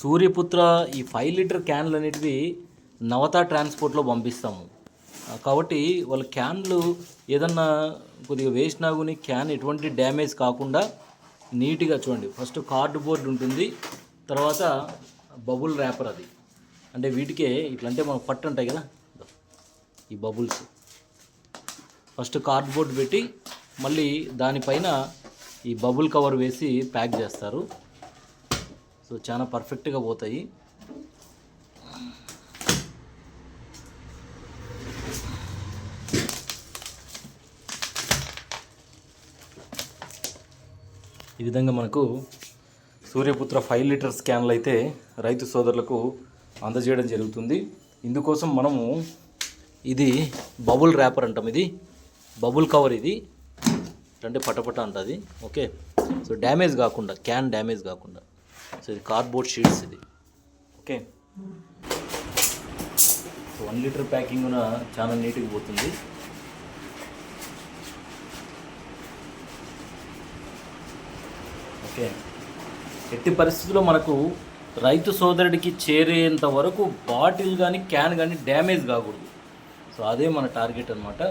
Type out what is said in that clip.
సూర్యపుత్ర ఈ five litre క్యాన్లు అనేటివి నవతా ట్రాన్స్పోర్ట్లో పంపిస్తాము. కాబట్టి వాళ్ళ క్యాన్లు ఏదన్నా కొద్దిగా వేసినా కానీ క్యాన్ ఎటువంటి డ్యామేజ్ కాకుండా నీట్గా చూడండి. ఫస్ట్ కార్డు బోర్డ్ ఉంటుంది. తర్వాత బబుల్ ర్యాపర్ అది. అంటే వీటికే ఇట్లంటే మనకు పట్టు ఉంటాయి కదా. ఈ బబుల్స్. ఫస్ట్ కార్డ్బోర్డ్ పెట్టి మళ్ళీ దానిపైన ఈ బబుల్ కవర్ వేసి ప్యాక్ చేస్తారు. సో చాలా పర్ఫెక్ట్గా పోతాయి. ఈ విధంగా మనకు సూర్యపుత్ర ఫైవ్ లీటర్ స్కాన్లు అయితే రైతు సోదరులకు అందజేయడం జరుగుతుంది. ఇందుకోసం మనము ఇది బబుల్ ర్యాపర్ అంటాం ఇది. బబుల్ కవర్ ఇది. అంటే పటపట అంటుంది. ఓకే? సో డ్యామేజ్ కాకుండా క్యాన్ డ్యామేజ్ కాకుండా. సో ఇది కార్డ్బోర్డ్ షీట్స్ ఇది. Okay so one litre packing చాలా నీట్గా పోతుంది. ఓకే ఎట్టి పరిస్థితుల్లో మనకు రైతు సోదరుడికి చేరేంత వరకు బాటిల్ కానీ క్యాన్ కానీ డ్యామేజ్ కాకూడదు. సో అదే మన టార్గెట్ అనమాట